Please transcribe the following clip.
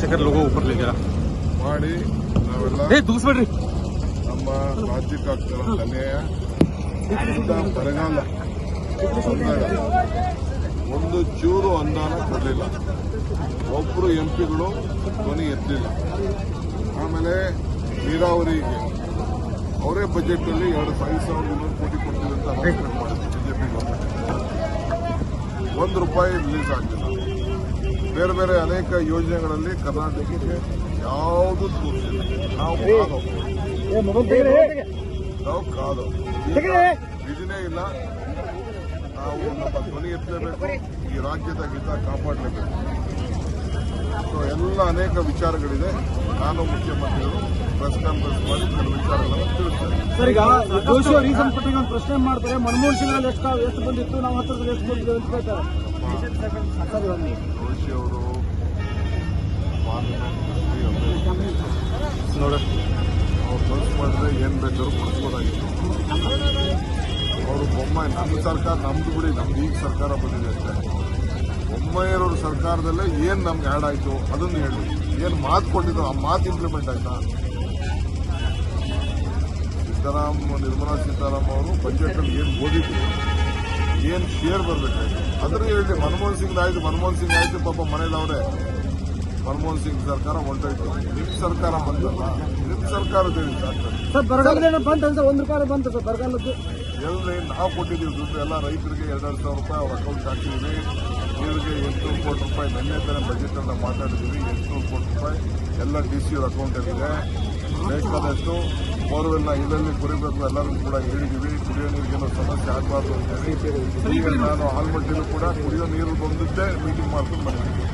ಶಾಸಕರ ಲೋಗೋ ಊಪರ್ ಮಾಡಿ ನಾವೆಲ್ಲ ಏ ದೂಸ್ಬೇಡ್ರಿ ನಮ್ಮ ರಾಜ್ಯಕ್ಕಾಗ್ತಿರೋ ಅನ್ಯಾಯ ಬರಗಾಲ ಒಂದು ಚೂರು ಅನುದಾನ ಕೊಡಲಿಲ್ಲ. ಒಬ್ಬರು ಎಂ ಪಿಗಳು ಧ್ವನಿ ಎತ್ತಲಿಲ್ಲ ಆಮೇಲೆ ನೀರಾವರಿಗೆ ಅವರೇ ಬಜೆಟಲ್ಲಿ ಎರಡು ಐದು ಸಾವಿರದ ಇನ್ನೂರು ಕೋಟಿ ಕೊಡ್ತೀವಿ ಅಂತ ಮಾಡಿದ್ರು ಬಿಜೆಪಿ ಗೌರ್ಮೆಂಟ್. ಒಂದು ರೂಪಾಯಿ ರಿಲೀಸ್ ಆಗಲಿಲ್ಲ. ಬೇರೆ ಬೇರೆ ಅನೇಕ ಯೋಜನೆಗಳಲ್ಲಿ ಕರ್ನಾಟಕಕ್ಕೆ ಯಾವುದು ತೋರಿಸಿಲ್ಲ ನಾವು ನಾವು ಕಾದು. ಇದನ್ನೇ ಇಲ್ಲ. ನಾವು ನಮ್ಮ ಧ್ವನಿ ಎತ್ತಲೇಬೇಕು. ಈ ರಾಜ್ಯದ ಹಿತ ಕಾಪಾಡಲೇಬೇಕು. ಸೊ ಎಲ್ಲ ಅನೇಕ ವಿಚಾರಗಳಿದೆ. ನಾನು ಮುಖ್ಯಮಂತ್ರಿಗಳು ಪ್ರೆಸ್ ಕಾನ್ಫರೆನ್ಸ್ ಮಾಡಿ ಕೆಲವು ತಿಳಿಸ್ತೇನೆ ಸರ್ ಈಗ ರೀಸನ್ ಕೊಟ್ಟಿಗೆ ಒಂದು ಪ್ರಶ್ನೆ ಮಾಡ್ತಾರೆ, ಮನಮೋಹನ್ ಸಿಂಗ್ ಅಲ್ಲಿ ಎಷ್ಟು ಎಷ್ಟು ಬಂದಿತ್ತು? ನಾವು ಹತ್ರದಲ್ಲಿ ಎಷ್ಟು ಬಂದಿದ್ದು ಅಂತ ಕೇಳ್ತಾರೆ. ಅವರು ಏನು ಅವರು ನಮ್ಮ ಸರ್ಕಾರ ನಮ್ದು ಬಿಡಿ, ನಮ್ದು ಈಗ ಸರ್ಕಾರ ಬಂದಿದೆ ಅಷ್ಟೇ. ಬೊಮ್ಮಾಯಿಯವ್ರ ಸರ್ಕಾರದಲ್ಲೇ ಏನು ನಮ್ಗೆ ಆ್ಯಡ್ ಆಯ್ತು ಅದನ್ನು ಹೇಳಿ. ಏನು ಮಾತು ಕೊಟ್ಟಿದ್ರು ಆ ಮಾತು ಇಂಪ್ಲಿಮೆಂಟ್ ಆಯ್ತಾ? ಸಿದ್ದರಾಮ್ ನಿರ್ಮಲಾ ಸೀತಾರಾಮ್ ಅವರು ಬಜೆಟ್ ಏನು ಏನ್ ಓದಿದ್ರು ಏನು ಶೇರ್ ಬರಬೇಕಾಯ್ತು ಅದ್ರ ಹೇಳಿ ಮನಮೋಹನ್ ಸಿಂಗ್ ಆಯ್ತು ಮನಮೋಹನ್ ಸಿಂಗ್ ಆಯ್ತು ಪಾಪ ಮನೇಲಿ ಅವರೇ. ಮನಮೋಹನ್ ಸಿಂಗ್ ಸರ್ಕಾರ ಹೊಂಟೋಯ್ತು. ನಿಮ್ ಸರ್ಕಾರ ಬಂದಲ್ಲ ನಿಮ್ ಸರ್ಕಾರದ ಎಲ್ರಿ ಸರ್ ಬರಗಾಲದ ಬಂತು ಒಂದು ರೂಪಾಯಿ ಬಂತು ಸರ್ ಬರಗಾಲದ್ದು. ಎಲ್ಲಿ ನಾವು ಕೊಟ್ಟಿದ್ದೀವಿ ದುಡ್ಡು ಎಲ್ಲ ರೈತರಿಗೆ ಎರಡೆರಡು ಸಾವಿರ ರೂಪಾಯಿ ಅವ್ರ ಅಕೌಂಟ್ ಹಾಕಿದ್ದೀವಿ ನೀರಿಗೆ ಎಂಟುನೂರು ಕೋಟಿ ರೂಪಾಯಿ ನಿನ್ನೆ ತಾನೇ ಬಜೆಟ್ ಅಲ್ಲ ಮಾತಾಡಿದ್ದೀವಿ ಎಂಟುನೂರು ಕೋಟಿ ರೂಪಾಯಿ ಎಲ್ಲ ಡಿ ಸಿ ಅವ್ರ ಅಕೌಂಟಲ್ಲಿದೆ ಬೇಕಾದಷ್ಟು ಬೋರ್ವೆಲ್ನ ಇದರಲ್ಲಿ ಕುರಿಬೇಕು ಎಲ್ಲರಿಗೂ ಕೂಡ ಹೇಳಿದ್ದೀವಿ ಕುಡಿಯೋ ನೀರಿಗೇನೋ ಸಮಸ್ಯೆ ಆಗಬಾರ್ದು ಅಂತ ಹೇಳಿ. ಈಗ ನಾನು ಆಲ್ಮಟ್ಟಿನೂ ಕೂಡ ಕುಡಿಯೋ ನೀರು ಬಂದಿದ್ದೆ ಮೀಟಿಂಗ್ ಮಾಡ್ಕೊಂಡು ಬಂದಿದ್ದೀನಿ.